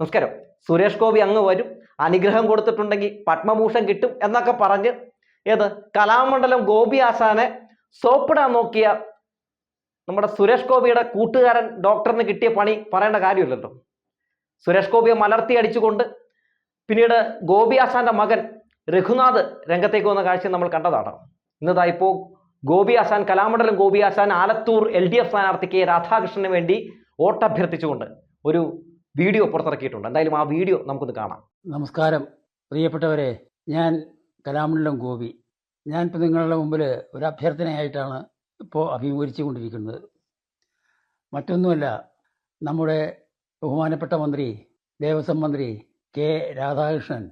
നമസ്കാരം. സുരേഷ് ഗോപി അങ്ങ് വരും. അനുഗ്രഹം കൊടുത്തിട്ടുണ്ടെങ്കിൽ പത്മഭൂഷൺ കിട്ടും എന്നൊക്കെ പറഞ്ഞ് ഏത്? കലാമണ്ഡലം ഗോപി ആശാനെ സോപ്പിടാൻ നോക്കിയ നമ്മുടെ സുരേഷ് ഗോപിയുടെ കൂട്ടുകാരൻ ഡോക്ടറിന് കിട്ടിയ പണി പറയേണ്ട കാര്യമില്ലല്ലോ. സുരേഷ് ഗോപിയെ മലർത്തി അടിച്ചുകൊണ്ട് പിന്നീട് ഗോപി ആശാന്റെ മകൻ രഘുനാഥ് രംഗത്തേക്ക് വന്ന കാഴ്ച നമ്മൾ കണ്ടതാണ്. ഇന്നതാ ഇപ്പോൾ Gopi Asan Kalamandalam Gopi Asan Alathur L D F സ്ഥാനാർത്ഥിക്ക് രാധാകൃഷ്ണന് വേണ്ടി വോട്ടഭ്യർത്ഥിച്ചുകൊണ്ട് ഒരു വീഡിയോ പുറത്തിറക്കിയിട്ടുണ്ട്. എന്തായാലും ആ വീഡിയോ നമുക്കൊന്ന് കാണാം. നമസ്കാരം. പ്രിയപ്പെട്ടവരെ ഞാൻ കലാമണ്ഡലം ഗോപി. ഞാനിപ്പോൾ നിങ്ങളുടെ മുമ്പിൽ ഒരു അഭ്യർത്ഥനയായിട്ടാണ് ഇപ്പോൾ അഭിമുഖീകരിച്ചു കൊണ്ടിരിക്കുന്നത് മറ്റൊന്നുമല്ല നമ്മുടെ ബഹുമാനപ്പെട്ട മന്ത്രി ദേവസ്വം മന്ത്രി കെ രാധാകൃഷ്ണൻ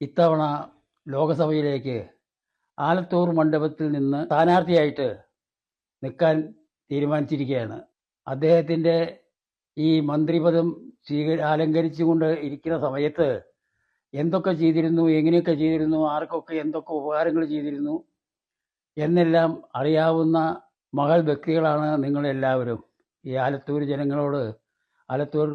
ഇത്തവണ ലോകസഭയിലേക്ക് ആലത്തൂർ മണ്ഡപത്തിൽ നിന്ന് സ്ഥാനാർത്ഥിയായിട്ട് നിൽക്കാൻ തീരുമാനിച്ചിരിക്കുകയാണ്. അദ്ദേഹത്തിന്റെ ഈ മന്ത്രിപദം സ്വീക അലങ്കരിച്ചുകൊണ്ട് ഇരിക്കുന്ന സമയത്ത് എന്തൊക്കെ ചെയ്തിരുന്നു എങ്ങനെയൊക്കെ ചെയ്തിരുന്നു ആർക്കൊക്കെ എന്തൊക്കെ ഉപകാരങ്ങൾ ചെയ്തിരുന്നു എന്നെല്ലാം അറിയാവുന്ന മകൾ വ്യക്തികളാണ് നിങ്ങളെല്ലാവരും. ഈ ആലത്തൂർ ജനങ്ങളോട് ആലത്തൂർ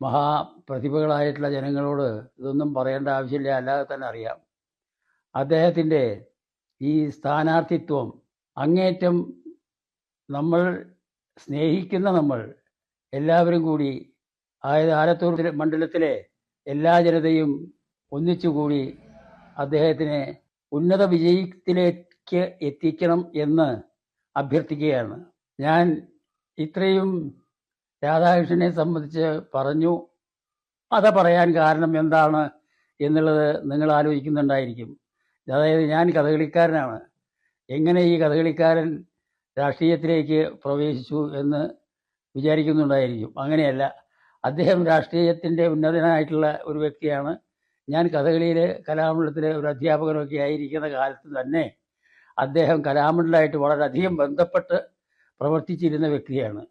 മഹാപ്രതിഭകളായിട്ടുള്ള ജനങ്ങളോട് ഇതൊന്നും പറയേണ്ട ആവശ്യമില്ല അല്ലാതെ തന്നെ അറിയാം. അദ്ദേഹത്തിന്റെ ഈ സ്ഥാനാർത്ഥിത്വം അങ്ങേറ്റം നമ്മൾ സ്നേഹിക്കുന്ന നമ്മൾ എല്ലാവരും കൂടി അതായത് ആലത്തൂർ മണ്ഡലത്തിലെ എല്ലാ ജനതയും ഒന്നിച്ചുകൂടി അദ്ദേഹത്തിനെ ഉന്നത വിജയത്തിലേക്ക് എത്തിക്കണം എന്ന് അഭ്യർത്ഥിക്കുകയാണ്. ഞാൻ ഇത്രയും രാധാകൃഷ്ണനെ സംബന്ധിച്ച് പറഞ്ഞു. അത പറയാൻ കാരണം എന്താണ് എന്നുള്ളത് നിങ്ങൾ ആലോചിക്കുന്നുണ്ടായിരിക്കും. അതായത് ഞാൻ കഥകളിക്കാരനാണ്. എങ്ങനെ ഈ കഥകളിക്കാരൻ രാഷ്ട്രീയത്തിലേക്ക് പ്രവേശിച്ചു എന്ന് വിചാരിക്കുന്നുണ്ടായിരിക്കും. അങ്ങനെയല്ല. അദ്ദേഹം രാഷ്ട്രീയത്തിന്റെ ഉന്നതനായിട്ടുള്ള ഒരു വ്യക്തിയാണ്. ഞാൻ കഥകളിയിലെ കലാമണ്ഡലത്തിലെ ഒരു അധ്യാപകനൊക്കെ ആയിരിക്കുന്ന കാലത്ത് തന്നെ അദ്ദേഹം കലാമണ്ഡലമായിട്ട് വളരെയധികം ബന്ധപ്പെട്ട് പ്രവർത്തിച്ചിരുന്ന വ്യക്തിയാണ്.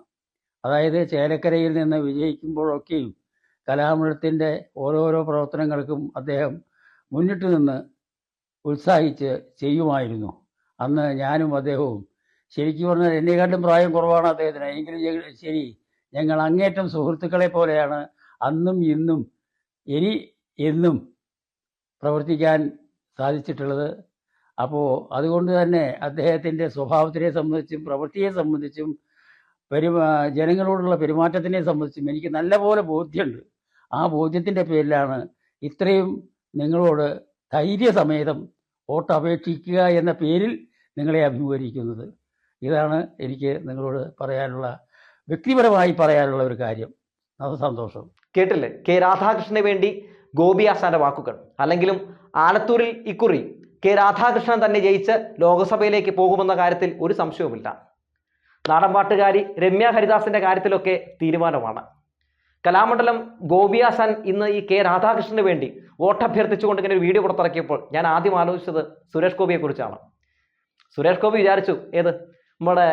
അതായത് ചേലക്കരയിൽ നിന്ന് വിജയിക്കുമ്പോഴൊക്കെയും കലാമണ്ഡലത്തിന്റെ ഓരോരോ പ്രവർത്തനങ്ങൾക്കും അദ്ദേഹം മുന്നിട്ട് നിന്ന് ഉത്സാഹിച്ച് ചെയ്യുമായിരുന്നു. അന്ന് ഞാനും അദ്ദേഹവും ശരിക്കും പറഞ്ഞാൽ എന്നെക്കാട്ടും പ്രായം കുറവാണ് അദ്ദേഹത്തിന്. എങ്കിലും ശരി ഞങ്ങൾ അങ്ങേറ്റം സുഹൃത്തുക്കളെ പോലെയാണ് അന്നും ഇന്നും ഇനി എന്നും പ്രവർത്തിക്കാൻ സാധിച്ചിട്ടുള്ളത്. അപ്പോൾ അതുകൊണ്ട് തന്നെ അദ്ദേഹത്തിന്റെ സ്വഭാവത്തിനെ സംബന്ധിച്ചും പ്രവൃത്തിയെ സംബന്ധിച്ചും പെരുമാ ജനങ്ങളോടുള്ള പെരുമാറ്റത്തിനെ സംബന്ധിച്ചും എനിക്ക് നല്ലപോലെ ബോധ്യമുണ്ട്. ആ ബോധ്യത്തിന്റെ പേരിലാണ് ഇത്രയും നിങ്ങളോട് ധൈര്യസമേതം വോട്ട് അപേക്ഷിക്കുക എന്ന പേരിൽ നിങ്ങളെ അഭിമുഖീകരിക്കുന്നത്. ഇതാണ് എനിക്ക് നിങ്ങളോട് പറയാനുള്ള വ്യക്തിപരമായി പറയാനുള്ള ഒരു കാര്യം. അത് സന്തോഷം. കേട്ടില്ലേ? കെ രാധാകൃഷ്ണന് വേണ്ടി ഗോപി ആശാന്റെ വാക്കുകൾ. അല്ലെങ്കിലും ആലത്തൂരിൽ ഇക്കുറി കെ രാധാകൃഷ്ണൻ തന്നെ ജയിച്ച് ലോകസഭയിലേക്ക് പോകുമെന്ന കാര്യത്തിൽ ഒരു സംശയവുമില്ല. നാടൻപാട്ടുകാരി രമ്യ ഹരിദാസിന്റെ കാര്യത്തിലൊക്കെ തീരുമാനമാണ്. കലാമണ്ഡലം ഗോപി ആസാൻ ഇന്ന് ഈ കെ രാധാകൃഷ്ണന് വേണ്ടി വോട്ടഭ്യർത്ഥിച്ചുകൊണ്ട് ഇങ്ങനെ ഒരു വീഡിയോ പുറത്തിറക്കിയപ്പോൾ ഞാൻ ആദ്യം ആലോചിച്ചത് സുരേഷ് ഗോപിയെ കുറിച്ചാണ് സുരേഷ് ഗോപി വിചാരിച്ചു ഏത്? നമ്മുടെ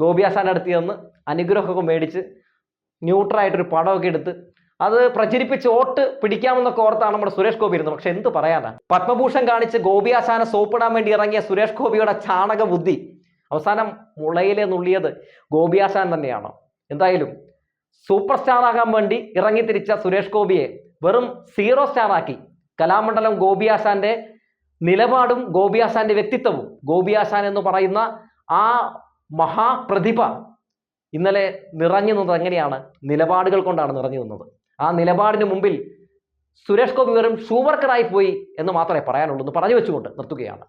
ഗോപി ആശാന്റെ അടുത്ത് ചെന്ന് അനുഗ്രഹമൊക്കെ മേടിച്ച് ന്യൂട്രായിട്ടൊരു പടമൊക്കെ എടുത്ത് അത് പ്രചരിപ്പിച്ച് വോട്ട് പിടിക്കാമെന്നൊക്കെ ഓർത്താണ് നമ്മുടെ സുരേഷ് ഗോപി ഇരുന്നത്. പക്ഷെ എന്ത് പറയാനാ? പത്മഭൂഷൺ കാണിച്ച് ഗോപി ആശാനെ സോപ്പിടാൻ വേണ്ടി ഇറങ്ങിയ സുരേഷ് ഗോപിയുടെ ചാണക ബുദ്ധി അവസാനം മുളയിലെ നുള്ളിയത് ഗോപി തന്നെയാണോ? എന്തായാലും സൂപ്പർ സ്റ്റാർ ആകാൻ വേണ്ടി ഇറങ്ങി തിരിച്ച സുരേഷ് ഗോപിയെ വെറും സീറോ സ്റ്റാർ ആക്കി കലാമണ്ഡലം ഗോപി ആശാന്റെ നിലപാടും ഗോപി ആശാന്റെ വ്യക്തിത്വവും ഗോപി ആശാൻ എന്ന് പറയുന്ന ആ മഹാപ്രതിഭ ഇന്നലെ നിറഞ്ഞു നിന്നത് എങ്ങനെയാണ്? നിലപാടുകൾ കൊണ്ടാണ് നിറഞ്ഞു നിന്നത്. ആ നിലപാടിന് മുമ്പിൽ സുരേഷ് ഗോപി വെറും ഷൂവർക്കറായി പോയി എന്ന് മാത്രമേ പറയാനുള്ളൂ എന്ന് പറഞ്ഞു വെച്ചുകൊണ്ട് നിർത്തുകയാണ്.